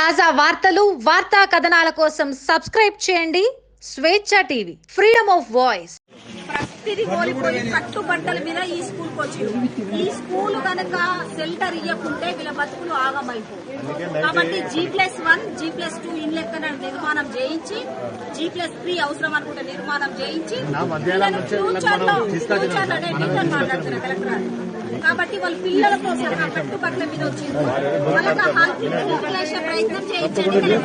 తాజా వార్తలు వార్తా కథనాల కోసం సబ్స్క్రైబ్ చేయండి స్వేచ్ఛ టీవీ ఫ్రీడమ్ ఆఫ్ వాయిస్ ప్రతిదీ కోల్పోయి కట్టుబట్టల మీద ఈ స్కూల్ వచ్చింది ఈ స్కూల్ కనుక సెంటర్ ఇవ్వకుంటే వీళ్ళ బతుకులు ఆగమైపో కాబట్టి G plus one G plus two in లెక్కన నిర్మాణం చేయించి జీ ప్లస్ త్రీ అవసరం అనుకుంటే నిర్మాణం చేయించి ఫ్యూచర్లో ఫ్యూచర్లో నేను మీతో మాట్లాడుతున్నా కలెక్టర్. కాబట్టి వాళ్ళ పిల్లల కోసం ఆ కట్టుబట్టల మీద వచ్చింది వాళ్ళకి ఆ హాస్పిటల్ చేసే ప్రయత్నం చేయించండి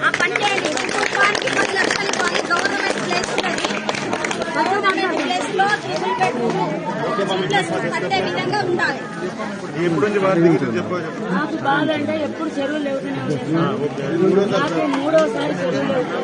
ఆ పని చేయండి. కుటుంబానికి పది లక్షలు ఇవ్వాలి. గవర్నమెంట్ ప్లేస్ ఉన్నది. గవర్నమెంట్ ప్లేస్లో బెడ్రూమ్ కట్టే విధంగా ఉండాలి. నాకు బాధ అంటే ఎప్పుడు చెరువులు లేవుతూనే మూడోసారి చెరువులు లేవుతున్నాయి